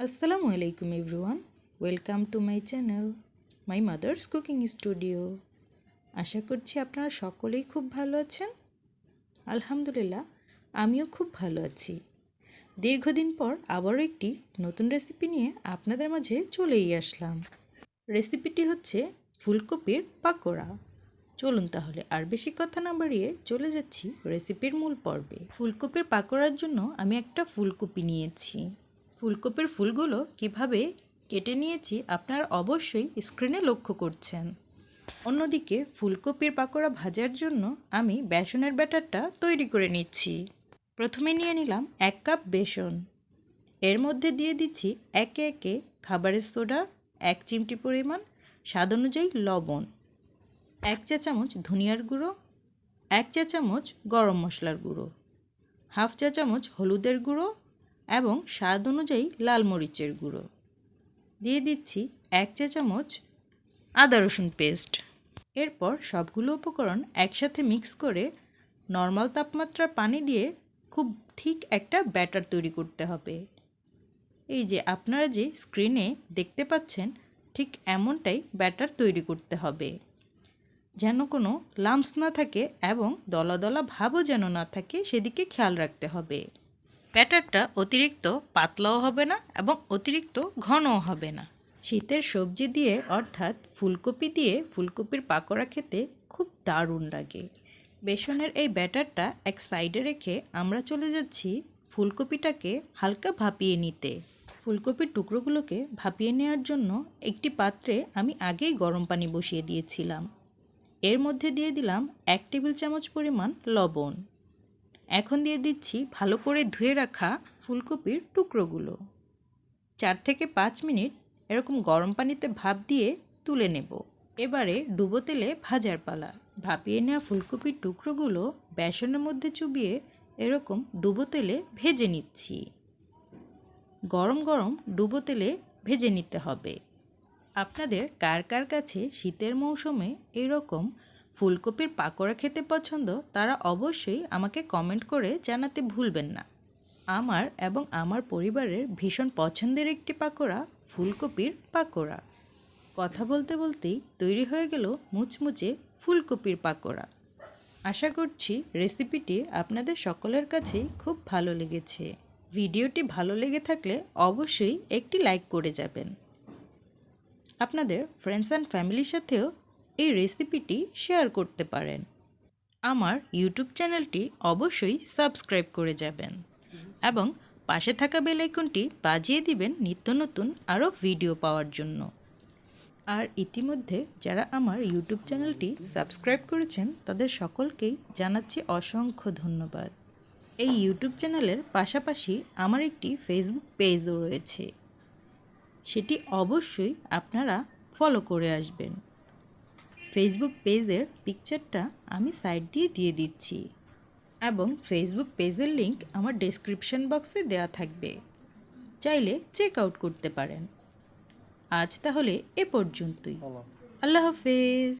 আসসালামু আলাইকুম everyone, welcome to my channel, my mother's cooking studio. আশা করছি আপনারা সকলেই খুব ভালো আছেন। আলহামদুলিল্লাহ, আমিও খুব ভালো আছি। দীর্ঘদিন পর আবারও একটি নতুন রেসিপি নিয়ে আপনাদের মাঝে চলেই আসলাম। রেসিপিটি হচ্ছে ফুলকপির পাকোড়া। চলুন তাহলে আর বেশি কথা না বাড়িয়ে চলে যাচ্ছি রেসিপির মূল পর্বে। ফুলকপির পাকোড়ার জন্য আমি একটা ফুলকপি নিয়েছি। ফুলকপির ফুলগুলো কীভাবে কেটে নিয়েছি আপনারা অবশ্যই স্ক্রিনে লক্ষ্য করছেন। অন্যদিকে ফুলকপির পাকোড়া ভাজার জন্য আমি বেসনের ব্যাটারটা তৈরি করে নিচ্ছি। প্রথমে নিয়ে নিলাম এক কাপ বেসন। এর মধ্যে দিয়ে দিচ্ছি একে একে খাবারের সোডা, এক চিমটি পরিমাণ, স্বাদ অনুযায়ী লবণ, এক চা চামচ ধনিয়ার গুঁড়ো, এক চা চামচ গরম মশলার গুঁড়ো, হাফ চা চামচ হলুদের গুঁড়ো এবং স্বাদ অনুযায়ী লাল মরিচের গুঁড়ো। দিয়ে দিচ্ছি এক চা চামচ আদা রসুন পেস্ট। এরপর সবগুলো উপকরণ একসাথে মিক্স করে নর্মাল তাপমাত্রার পানি দিয়ে খুব ঠিক একটা ব্যাটার তৈরি করতে হবে। এই যে আপনারা যে স্ক্রিনে দেখতে পাচ্ছেন, ঠিক এমনটাই ব্যাটার তৈরি করতে হবে। যেন কোনো লাম্পস না থাকে এবং দলা দলা ভাবও যেন না থাকে, সেদিকে খেয়াল রাখতে হবে। ব্যাটারটা অতিরিক্ত পাতলাও হবে না এবং অতিরিক্ত ঘনও হবে না। শীতের সবজি দিয়ে, অর্থাৎ ফুলকপি দিয়ে ফুলকপির পাকোড়া খেতে খুব দারুণ লাগে। বেসনের এই ব্যাটারটা এক সাইডে রেখে আমরা চলে যাচ্ছি ফুলকপিটাকে হালকা ভাপিয়ে নিতে। ফুলকপির টুকরোগুলোকে ভাপিয়ে নেওয়ার জন্য একটি পাত্রে আমি আগেই গরম পানি বসিয়ে দিয়েছিলাম। এর মধ্যে দিয়ে দিলাম এক টেবিল চামচ পরিমাণ লবণ। এখন দিয়ে দিচ্ছি ভালো করে ধুয়ে রাখা ফুলকপির টুকরোগুলো। চার থেকে পাঁচ মিনিট এরকম গরম পানিতে ভাপ দিয়ে তুলে নেব। এবারে ডুবো তেলে ভাজার পালা। ভাপিয়ে নেওয়া ফুলকপির টুকরোগুলো বেসনের মধ্যে চুবিয়ে এরকম ডুবো তেলে ভেজে নিচ্ছি। গরম গরম ডুবো তেলে ভেজে নিতে হবে। আপনাদের কার কার কাছে শীতের মৌসুমে এরকম ফুলকপির পাকোড়া খেতে পছন্দ, তারা অবশ্যই আমাকে কমেন্ট করে জানাতে ভুলবেন না। আমার এবং আমার পরিবারের ভীষণ পছন্দের একটি পাকোড়া ফুলকপির পাকোড়া। কথা বলতে বলতেই তৈরি হয়ে গেল মুচমুচে ফুলকপির পাকোড়া। আশা করছি রেসিপিটি আপনাদের সকলের কাছেই খুব ভালো লেগেছে। ভিডিওটি ভালো লেগে থাকলে অবশ্যই একটি লাইক করে যাবেন। আপনাদের ফ্রেন্ডস অ্যান্ড ফ্যামিলির সাথেও এই রেসিপিটি শেয়ার করতে পারেন। আমার ইউটিউব চ্যানেলটি অবশ্যই সাবস্ক্রাইব করে যাবেন এবং পাশে থাকা বেল আইকনটি বাজিয়ে দিবেন নিত্য নতুন আরও ভিডিও পাওয়ার জন্য। আর ইতিমধ্যে যারা আমার ইউটিউব চ্যানেলটি সাবস্ক্রাইব করেছেন, তাদের সকলকেই জানাচ্ছি অসংখ্য ধন্যবাদ। এই ইউটিউব চ্যানেলের পাশাপাশি আমার একটি ফেসবুক পেজও রয়েছে। সেটি অবশ্যই আপনারা ফলো করে আসবেন। ফেসবুক পেজের পিকচারটা আমি সাইড দিয়ে দিয়ে দিচ্ছি এবং ফেসবুক পেজের লিঙ্ক আমার ডেসক্রিপশন বক্সে দেওয়া থাকবে। চাইলে চেক আউট করতে পারেন। আজ তাহলে এ পর্যন্তই। আল্লাহ হাফেজ।